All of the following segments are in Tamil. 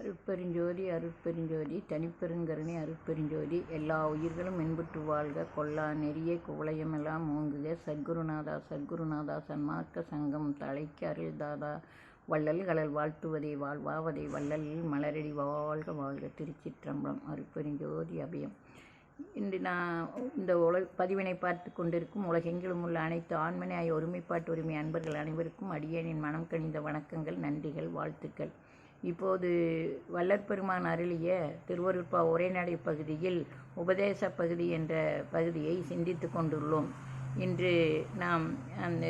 அருட்பெருஞ்சோதி அருட்பெருஞ்சோதி தனிப்பெருங்கருணை அருட்பெருஞ்சோதி எல்லா உயிர்களும் இன்புற்று வாழ்க. கொல்லா நெறிய குவளையமெல்லாம் ஓங்குக. சத்குருநாதா சத்குருநாதா சன்மார்க்க சங்கம் தலைக்கு அருள்தாதா வள்ளல்களல் வாழ்த்துவதை வாழ்வாவதை வள்ளல் மலரடி வாழ்க வாழ்க. திருச்சிற்றம்பலம் அருட்பெருஞ்சோதி அபயம். இன்று நான் இந்த உல பதிவினை பார்த்து கொண்டிருக்கும் உலகெங்கிலும் உள்ள அனைத்து ஆண்மனை ஒருமைப்பாட்டு உரிமை அன்பர்கள் அனைவருக்கும் அடியேனின் மனம் கனிந்த வணக்கங்கள் நன்றிகள் வாழ்த்துக்கள். இப்போது வல்லற்பெருமான் அருளிய திருவருட்பா உரைநடை பகுதியில் உபதேச பகுதி என்ற பகுதியை சிந்தித்து கொண்டுள்ளோம். இன்று நாம் அந்த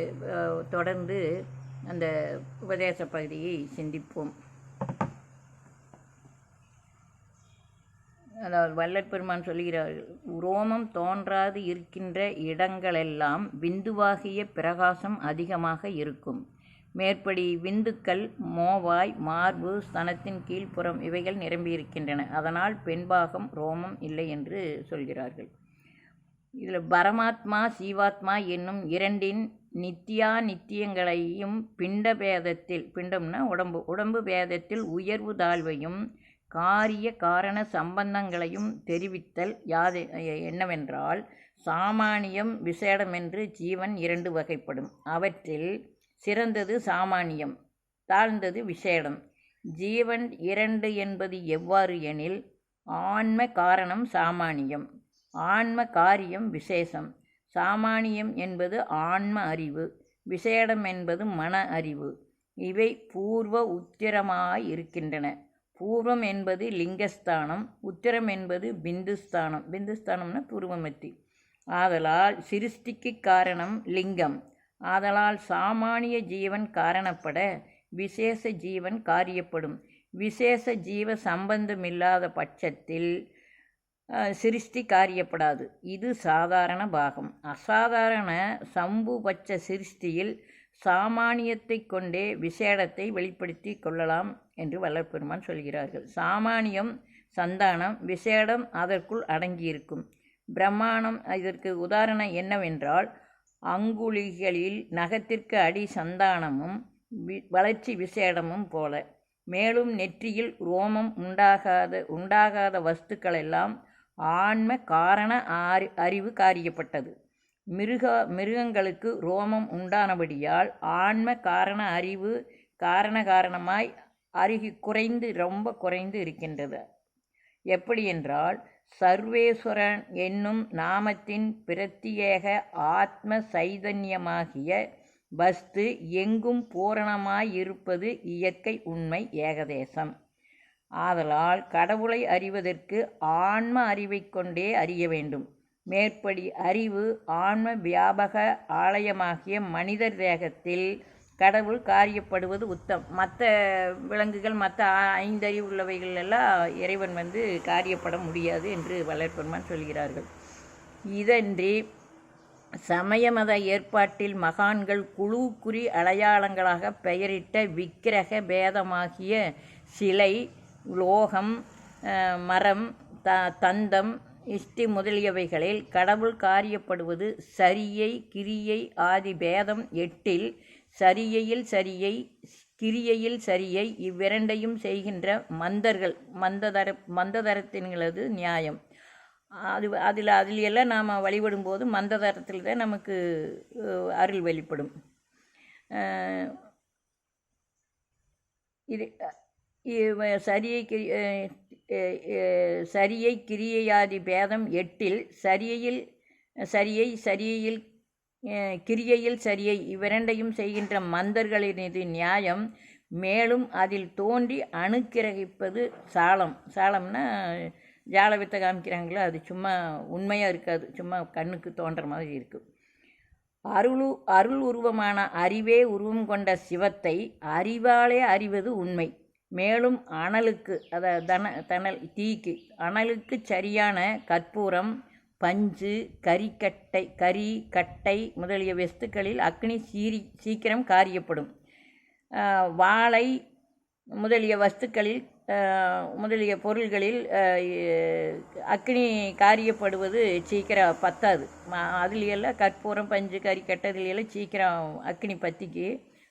தொடர்ந்து அந்த உபதேச பகுதியை சிந்திப்போம். அதாவது வல்லற்பெருமான் சொல்கிறார் சொல்கிறார்கள் உரோமம் தோன்றாது இருக்கின்ற இடங்களெல்லாம் விந்துவாகிய பிரகாசம் அதிகமாக இருக்கும். மேற்படி விந்துக்கள் மோவாய் மார்பு ஸ்தனத்தின் கீழ்ப்புறம் இவைகள் நிரம்பியிருக்கின்றன. அதனால் பெண்பாகம் ரோமம் இல்லை என்று சொல்கிறார்கள். இதில் பரமாத்மா சீவாத்மா என்னும் இரண்டின் நித்தியா நித்தியங்களையும் பிண்ட பேதத்தில் பிண்டம்னா உடம்பு உடம்பு பேதத்தில் உயர்வு தாழ்வையும் காரிய காரண சம்பந்தங்களையும் தெரிவித்தல் யாது என்னவென்றால் சாமானியம் விசேடம் என்று ஜீவன் இரண்டு வகைப்படும். அவற்றில் சிறந்தது சாமானியம் தாழ்ந்தது விஷேடம். ஜீவன் இரண்டு என்பது எவ்வாறு எனில் ஆன்ம காரணம் சாமானியம் ஆன்ம காரியம் விசேஷம். சாமானியம் என்பது ஆன்ம அறிவு விசேடம் என்பது மன அறிவு. இவை பூர்வ உத்திரமாய் இருக்கின்றன. பூர்வம் என்பது லிங்கஸ்தானம் உத்திரம் என்பது பிந்துஸ்தானம். பிந்துஸ்தானம்னா பூர்வமத்தி ஆதலால் சிருஷ்டிக்கு காரணம் லிங்கம். ஆதலால் சாமானிய ஜீவன் காரணப்பட விசேஷ ஜீவன் காரியப்படும். விசேஷ ஜீவ சம்பந்தமில்லாத பட்சத்தில் சிருஷ்டி காரியப்படாது. இது சாதாரண பாகம். அசாதாரண சம்புபட்ச சிருஷ்டியில் சாமானியத்தை கொண்டே விசேடத்தை வெளிப்படுத்தி கொள்ளலாம் என்று வல்லப்பெருமான் சொல்கிறார்கள். சாமானியம் சந்தானம் விசேடம் அதற்குள் அடங்கியிருக்கும். பிரம்மாணம் இதற்கு உதாரணம் என்னவென்றால் அங்குலிகளில் நகத்திற்கு அடி சந்தானமும் வி- வளர்ச்சி விசேடமும் போல. மேலும் நெற்றியில் ரோமம் உண்டாகாத உண்டாகாத வஸ்துக்களெல்லாம் ஆன்ம காரண ஆரி அறிவு காரியப்பட்டது. மிருக மிருகங்களுக்கு ரோமம் உண்டானபடியால் ஆன்ம காரண அறிவு காரண காரணமாய் அருகி குறைந்து ரொம்ப குறைந்து இருக்கின்றது. எப்படி என்றால் சர்வேஸ்வரன் என்னும் நாமத்தின் பிரத்தியேக ஆத்ம சைதன்யமாகிய வஸ்து எங்கும் பூரணமாயிருப்பது இயற்கை உண்மை ஏகதேசம். ஆதலால் கடவுளை அறிவதற்கு ஆன்ம அறிவை கொண்டே அறிய வேண்டும். மேற்படி அறிவு ஆன்ம வியாபக ஆலயமாகிய மனிதர் தேகத்தில் கடவுள் காரியப்படுவது உத்தம். மற்ற விலங்குகள் மற்ற ஐந்தறிவு உள்ளவைகள் எல்லாம் இறைவன் வந்து காரியப்பட முடியாது என்று வளர்ப்பெருமான் சொல்கிறார்கள். இதன்றி சமய மத ஏற்பாட்டில் மகான்கள் குழுக்குறி அடையாளங்களாக பெயரிட்ட விக்கிரக பேதமாகிய சிலை லோகம் மரம் த தந்தம் இஷ்டி முதலியவைகளில் கடவுள் காரியப்படுவது சரியை கிரியை ஆதி பேதம் எட்டில் சரியையில் சரியை கிரியையில் சரியை இவ்விரண்டையும் செய்கின்ற மந்தர்கள் மந்ததர மந்ததரத்தின்களது நியாயம். அது அதில் அதில் எல்லாம் நாம் வழிபடும்போது மந்ததரத்தில் தான் நமக்கு அருள் வெளிப்படும். இது சரியை கிரி- சரியை கிரியையாதி பேதம் எட்டில் சரியையில் சரியை சரியையில் கிரியையில் சரியை இவ்விரண்டையும் செய்கின்ற மந்தர்களினது நியாயம். மேலும் அதில் தோன்றி அணுக்கிரகிப்பது சாலம் சாலம்னா ஜால வித்தை காமிக்கிறாங்களோ அது சும்மா உண்மையாக இருக்காது. சும்மா கண்ணுக்கு தோன்ற மாதிரி இருக்குது அருளு அருள் உருவமான அறிவே உருவம் கொண்ட சிவத்தை அறிவாலே அறிவது உண்மை. மேலும் அனலுக்கு அதை தன தணல் தீக்கு அனலுக்கு சரியான கற்பூரம் பஞ்சு கறிக்கட்டை கறி கட்டை முதலிய வஸ்துக்களில் அக்னி சீரி சீக்கிரம் காரியப்படும். வாழை முதலிய வஸ்துக்களில் முதலிய பொருள்களில் அக்னி காரியப்படுவது சீக்கிரம் பத்தாது. அதுலையெல்லாம் கற்பூரம் பஞ்சு கறி கட்டதுலையெல்லாம் சீக்கிரம் அக்னி பற்றிக்கு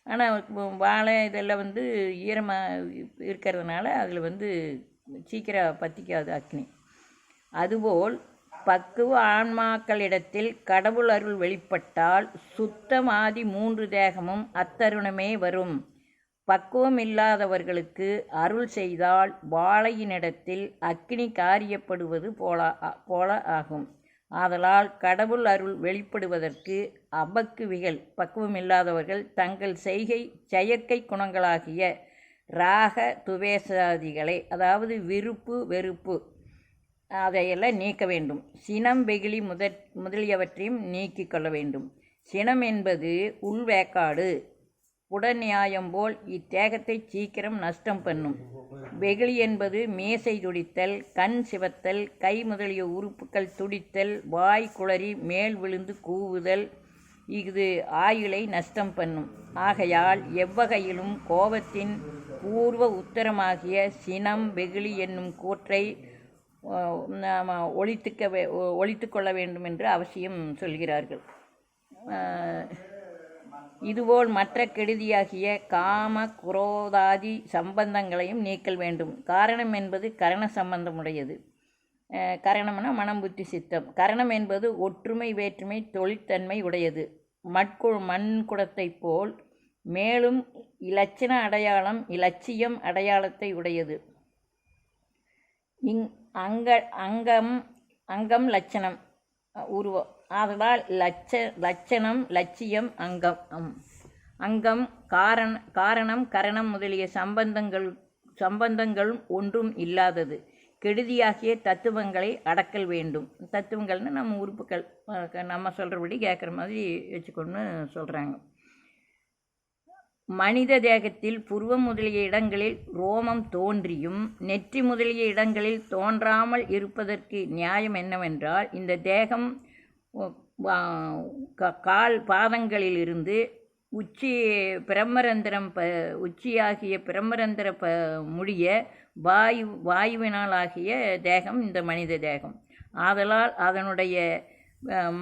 ஆனால் வாழை இதெல்லாம் வந்து ஈரமாக இருக்கிறதுனால அதில் வந்து சீக்கிரம் பற்றிக்காது அக்னி. அதுபோல் பக்குவ ஆன்மாக்களிடத்தில் கடவுள் அருள் வெளிப்பட்டால் சுத்தமாதி மூன்று தேகமும் அத்தருணமே வரும். பக்குவம் இல்லாதவர்களுக்கு அருள் செய்தால் வாழையினிடத்தில் அக்னி காரியப்படுவது போல போல ஆகும். ஆதலால் கடவுள் அருள் வெளிப்படுவதற்கு அபக்குவிகள் பக்குவம் இல்லாதவர்கள் தங்கள் செய்கை செயற்கை குணங்களாகிய ராக துவேசாதிகளை அதாவது விருப்பு வெறுப்பு அதையெல்லாம் நீக்க வேண்டும். சினம் வெகுளி முதற் முதலியவற்றையும் நீக்கிக் கொள்ள வேண்டும். சினம் என்பது உள்வேக்காடு உடநியாயம் போல் இத்தேகத்தை சீக்கிரம் நஷ்டம் பண்ணும். வெகுளி என்பது மேசை துடித்தல் கண் சிவத்தல் கை முதலிய உறுப்புகள் துடித்தல் வாய் குளறி மேல் விழுந்து கூவுதல் இது ஆயுளை நஷ்டம் பண்ணும். ஆகையால் எவ்வகையிலும் கோபத்தின் பூர்வ உத்தரமாகிய சினம் வெகுளி என்னும் கூற்றை நாம் ஒழித்துக்க வே ஒழித்து கொள்ள வேண்டும் என்று அவசியம் சொல்கிறார்கள். இதுபோல் மற்ற கெடுதியாகிய காம குரோதாதி சம்பந்தங்களையும் நீக்கல் வேண்டும். காரணம் என்பது கரண சம்பந்தமுடையது. கரணம்னா மனம் புத்தி சித்தம். கரணம் என்பது ஒற்றுமை வேற்றுமை தொழிற்தன்மை உடையது. மட்கு மண் குடத்தை போல் மேலும் இலட்சண அடையாளம் இலட்சியம் அடையாளத்தை உடையது. இங் அங்க அங்கம் அங்கம் லட்சணம் உருவம். ஆதலால் லட்ச லட்சணம் லட்சியம் அங்கம் அங்கம் காரண காரணம் கரணம் முதலிய சம்பந்தங்கள் சம்பந்தங்களும் ஒன்றும் இல்லாதது. கெடுதியாகிய தத்துவங்களை அடக்கல் வேண்டும். தத்துவங்கள்னு நம்ம உறுப்புகள் நம்ம சொல்கிறபடி கேட்குற மாதிரி வச்சுக்கொண்டு சொல்கிறாங்க மனித தேகத்தில் புருவம் முதலிய இடங்களில் ரோமம் தோன்றியும் நெற்றி முதலிய இடங்களில் தோன்றாமல் இருப்பதற்கு நியாயம் என்னவென்றால் இந்த தேகம் கால் பாதங்களிலிருந்து உச்சி பிரம்மரந்திரம் ப உச்சியாகிய பிரம்மரந்திர ப முடிய வாயு வாயுவினால் ஆகிய தேகம் இந்த மனித தேகம். ஆதலால் அதனுடைய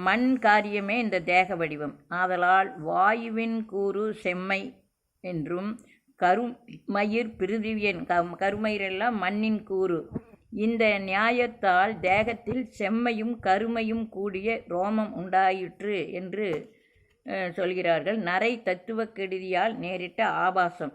மண் காரியமே இந்த தேக வடிவம். ஆதலால் வாயுவின் கூறு செம்மை என்றும் கருமயிர் பிருதிவியன் கருமயிரெல்லாம் மண்ணின் கூறு. இந்த நியாயத்தால் தேகத்தில் செம்மையும் கருமையும் கூடிய ரோமம் உண்டாயிற்று என்று சொல்கிறார்கள். நரை தத்துவ கெடுதியால் நேரிட்ட ஆபாசம்.